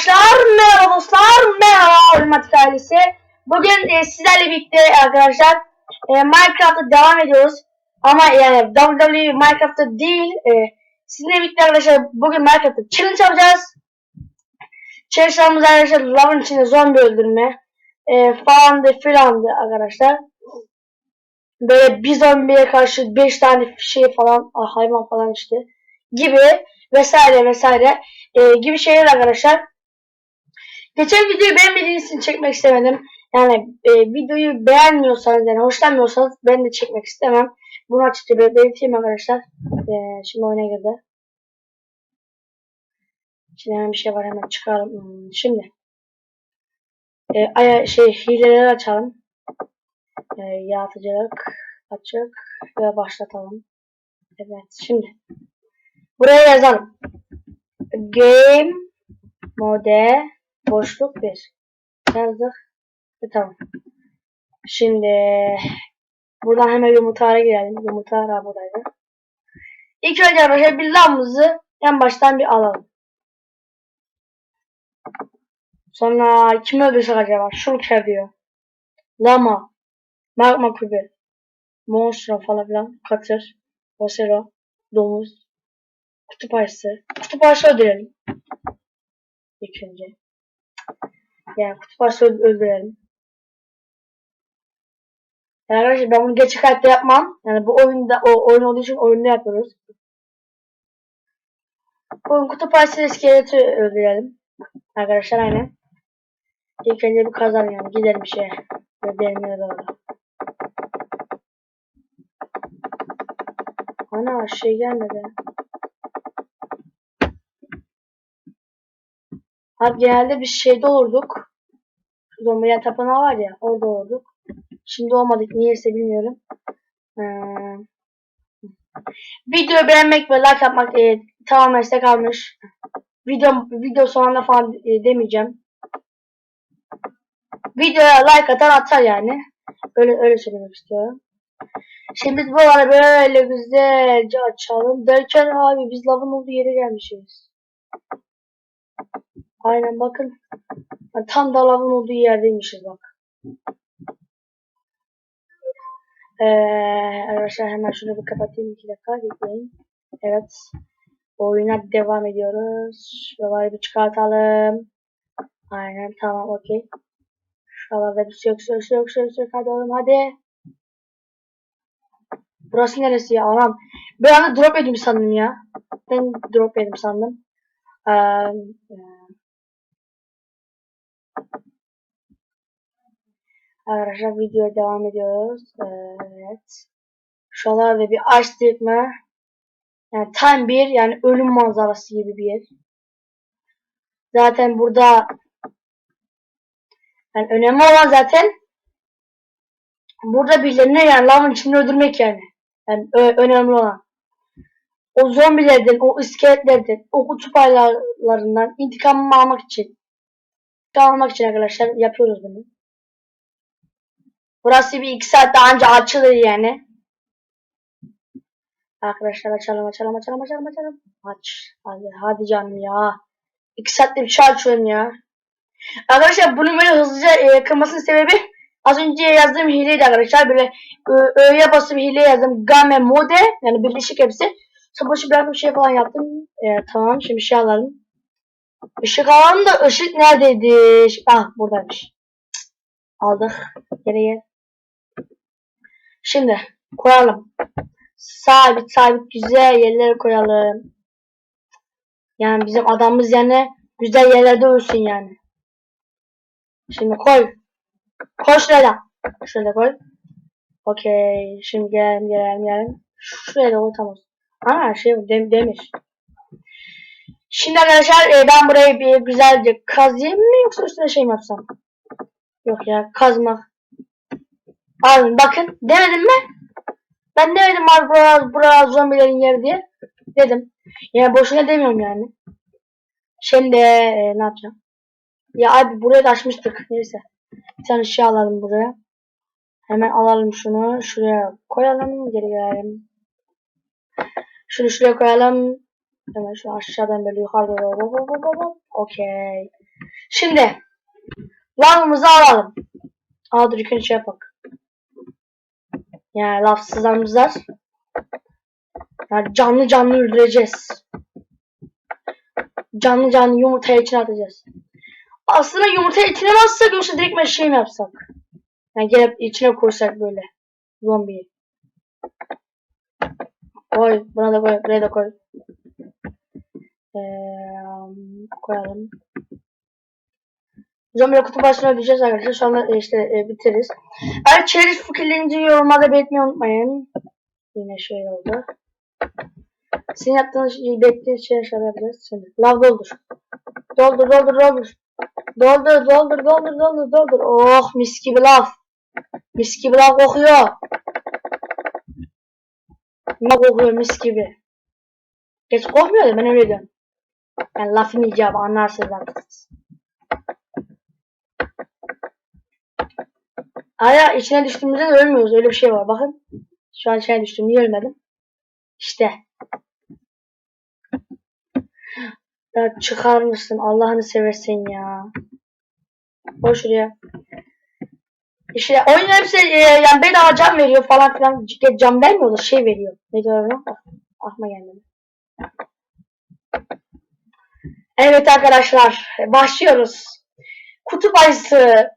Arkadaşlar merhaba dostlar merhaba Oymatik ailesi Bugün e, sizlerle birlikte arkadaşlar e, Minecraft'a devam ediyoruz. Ama yani WWE Minecraft'ta değil e, Sizinle birlikte arkadaşlar bugün Minecraft'ta challenge yapacağız. Challenge'larımız arkadaşlar lavın içinde zombi öldürme e, Falan da filan da arkadaşlar. Böyle bir zombiye karşı 5 tane şey falan ah, hayvan falan işte gibi vesaire vesaire e, gibi şeyler arkadaşlar. Geçen videoyu beğenmediğiniz için çekmek istemedim. Yani e, videoyu beğenmiyorsanız yani hoşlanmıyorsanız ben de çekmek istemem. Bunu açıkça bel- belirteyim arkadaşlar. E, şimdi oyuna girdi. Şimdi hemen bir şey var hemen çıkaralım. Hmm, Şimdi e, aya, şey hileleri açalım. E, yaratıcılık açık ve başlatalım. Evet şimdi buraya yazalım. Game mode boşluk 1 yazdık. E, tamam. Şimdi buradan hemen yumurtaya girelim. Yumurta buradaydı. İlk önce arkadaşlar bir lamımızı en baştan bir alalım. Sonra kim öldürsek acaba? Shulker diyor. Lama. Magma kübü. Monstro falan filan. Katır. Oselo. Domuz. Kutup ayısı. Kutup ayısı öldürelim. İlk önce. Yani kutup öld- öldürelim. Yani arkadaşlar ben bunu gerçek hayatta yapmam. Yani bu oyunda o oyun olduğu için oyunda yapıyoruz. Bugün kutup ayısı iskeleti öldürelim. Arkadaşlar aynen. İlk önce bir kazan yani gidelim şeye. Ve yere doğru. Ana şey gelmedi. Abi genelde biz şeyde olurduk. Zombiya tapınağı var ya orada olurduk. Şimdi olmadık niyeyse bilmiyorum. Ee, video beğenmek ve like yapmak e, tamamen size kalmış. Video, video sonunda falan e, demeyeceğim. Videoya like atan atar yani. Öyle öyle söylemek istiyorum. Şimdi biz bu arada böyle güzelce açalım. Derken abi biz lavın olduğu yere gelmişiz. Aynen bakın. Tam da lavın olduğu yerdeymişiz bak. Ee, arkadaşlar hemen şunu bir kapatayım. iki dakika bekleyin. Evet. Oyuna devam ediyoruz. Şuraları bir çıkartalım. Aynen tamam okey. Şuralarda bir sök sök sök sök sök. Hadi oğlum hadi. Burası neresi ya anam? Bir anda drop yedim sandım ya. Ben drop yedim sandım. Ee, Arkadaşlar videoya devam ediyoruz. Evet. Şuralarda bir açtık mı? Yani tam bir yani ölüm manzarası gibi bir yer. Zaten burada yani önemli olan zaten burada birilerini yani lavın içinde öldürmek yani. Yani önemli olan. O zombilerden, o iskeletlerden, o kutup aylarından intikamımı almak için. Almak için arkadaşlar yapıyoruz bunu. Burası bir iki saatte anca açılır yani. Arkadaşlar açalım açalım açalım açalım açalım. Aç. Hadi, hadi canım ya. İki saatte bir şey açıyorum ya. Arkadaşlar bunu böyle hızlıca e, kırmasının sebebi az önce yazdığım hileydi arkadaşlar. Böyle ö- ö'ye basıp hile yazdım. Game mode yani birleşik hepsi. Sonra başı bıraktım şey falan yaptım. E, tamam şimdi şey alalım. Işık alalım da ışık neredeydi? Ah buradaymış. Aldık. Geriye. Şimdi koyalım. Sabit sabit güzel yerlere koyalım. Yani bizim adamımız yani güzel yerlerde ölsün yani. Şimdi koy. Koy şuraya. Şuraya koy. Okey. Şimdi gelelim gelelim gelelim. Şuraya da koy tamam. Ana şey dem demir. Şimdi arkadaşlar e, ben burayı bir güzelce kazayım mı yoksa üstüne şey mi yapsam? Yok ya kazmak. Alın bakın demedim mi? Ben demedim abi bura, bura zombilerin yeri diye. Dedim. Yani boşuna demiyorum yani. Şimdi e, ne yapacağım? Ya abi burayı da açmıştık. Neyse. Bir tane şey alalım buraya. Hemen alalım şunu. Şuraya koyalım. Geri gelelim. Şunu şuraya koyalım. Hemen şu aşağıdan böyle yukarı doğru. Okey. Şimdi lavımızı alalım. Aa dur şey yapalım. Yani lafsızlarımızlar. Yani canlı canlı öldüreceğiz. Canlı canlı yumurtayı içine atacağız. Aslında yumurtayı içine mi atsak yoksa direkt ben şey mi yapsak? Yani gelip içine koysak böyle. Zombiyi. Koy. Buna da koy. Buraya da koy. Ee, koyalım. Zombiyle kutu başına ödeyeceğiz arkadaşlar. Şu anda e, işte e, bitiririz. Eğer çeriz fikirlerinizi yorumlarda belirtmeyi unutmayın. Yine şey oldu. Sizin yaptığınız şeyi beklediğiniz şeyler şöyle yapacağız. Şimdi lav doldur. Doldur doldur doldur. Doldur doldur doldur doldur doldur. Oh mis gibi lav. Mis gibi lav kokuyor. Ne kokuyor mis gibi. Geç kokmuyor da ben öyle diyorum. Yani lafın icabı anlarsınız artık. Aya içine düştüğümüzde de ölmüyoruz. Öyle bir şey var. Bakın. Şu an içine düştüm. Niye ölmedim? İşte. Ya çıkar? Allah'ını seversen ya. Koy şuraya. İşte oyun hepsi e, yani bedava cam veriyor falan filan. Cam vermiyor da şey veriyor. Ne diyor ona? Aklıma gelmedi. Evet arkadaşlar. Başlıyoruz. Kutup ayısı.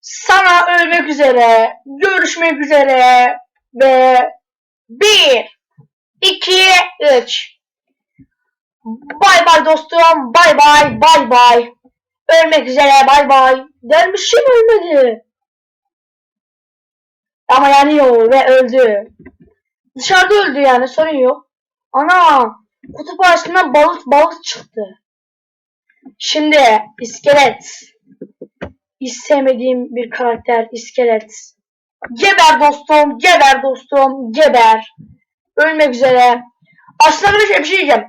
Sana ölmek üzere. Görüşmek üzere. Ve bir, iki, üç. Bay bay dostum. Bay bay. Bay bay. Ölmek üzere. Bay bay. Gelmişim ölmedi. Ama yanıyor ve öldü. Dışarıda öldü yani sorun yok. Ana kutup ağacından balık balık çıktı. Şimdi iskelet. Hiç sevmediğim bir karakter iskelet. Geber dostum, geber dostum, geber. Ölmek üzere. Aslında bir şey, bir şey diyeceğim.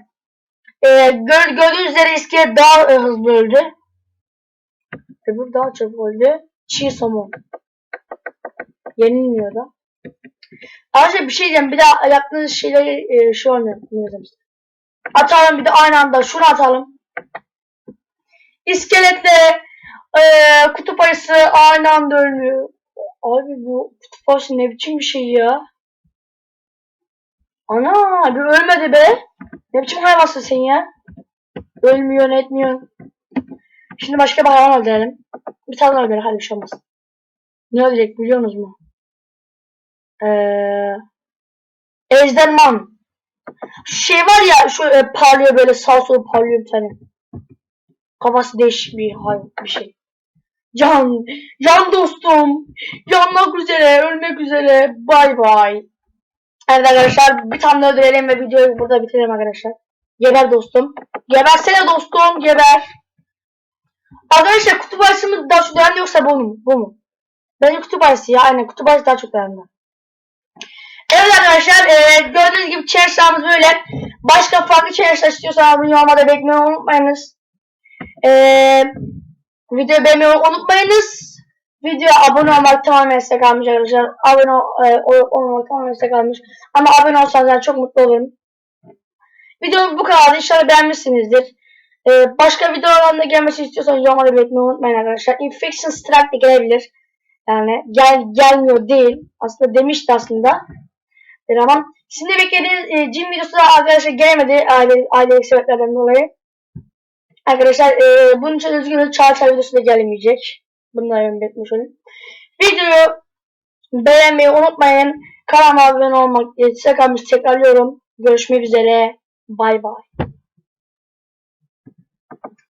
Ee, gör, gördüğünüz üzere iskelet daha e, hızlı öldü. Öbür daha çabuk öldü. Çiğ somon. Yenilmiyor da. Ayrıca bir şey diyeceğim. Bir daha yaptığınız şeyleri e, şu olmuyor. Atalım bir de aynı anda. Şunu atalım. İskeletle e, kutup ayısı aynı anda ölmüyor. Abi bu kutup ayısı ne biçim bir şey ya. Ana bir ölmedi be. Ne biçim hayvansın sen ya. Ölmüyor etmiyor. Şimdi başka bir hayvan öldürelim. Bir tane öldürelim hadi bir şey olmaz. Ne ölecek biliyor musunuz mu? Eee Ejderman. Şu şey var ya şu e, parlıyor böyle sağ sol parlıyor bir tane. Kafası değişik bir hay bir şey. Can, can dostum. Yanmak üzere, ölmek üzere. Bay bay. Evet arkadaşlar bir tane öldürelim ve videoyu burada bitirelim arkadaşlar. Geber dostum. Gebersene dostum, geber. Arkadaşlar kutup ayısı mı daha çok değerli yoksa bu mu? Bu mu? Bence kutup ayısı ya. Aynen kutup ayısı daha çok değerli. Evet arkadaşlar e, gördüğünüz gibi challenge'larımız böyle. Başka farklı challenge'lar istiyorsanız olmayı beklemeyi unutmayınız. E, videoyu beğenmeyi unutmayınız. Videoya abone olmak tamamen size kalmış arkadaşlar. Abone ol, e, olmak tamamen size kalmış. Ama abone olsanız çok mutlu olurum. Videomuz bu kadar. İnşallah beğenmişsinizdir. E, başka videolarında gelmesi istiyorsanız yorumlarda belirtmeyi unutmayın arkadaşlar. Infection Strike de gelebilir. Yani gel gelmiyor değil. Aslında demişti aslında. Ama şimdi beklediğiniz e, cin videosu da arkadaşlar gelmedi aile, aile sebeplerden dolayı. Arkadaşlar e, bunun için üzgünüm çağ çağ videosu da gelmeyecek. Bunları belirtmiş olayım. Videoyu beğenmeyi unutmayın. Kanalıma abone olmak size kalmış tekrarlıyorum. Görüşmek üzere. Bay bay.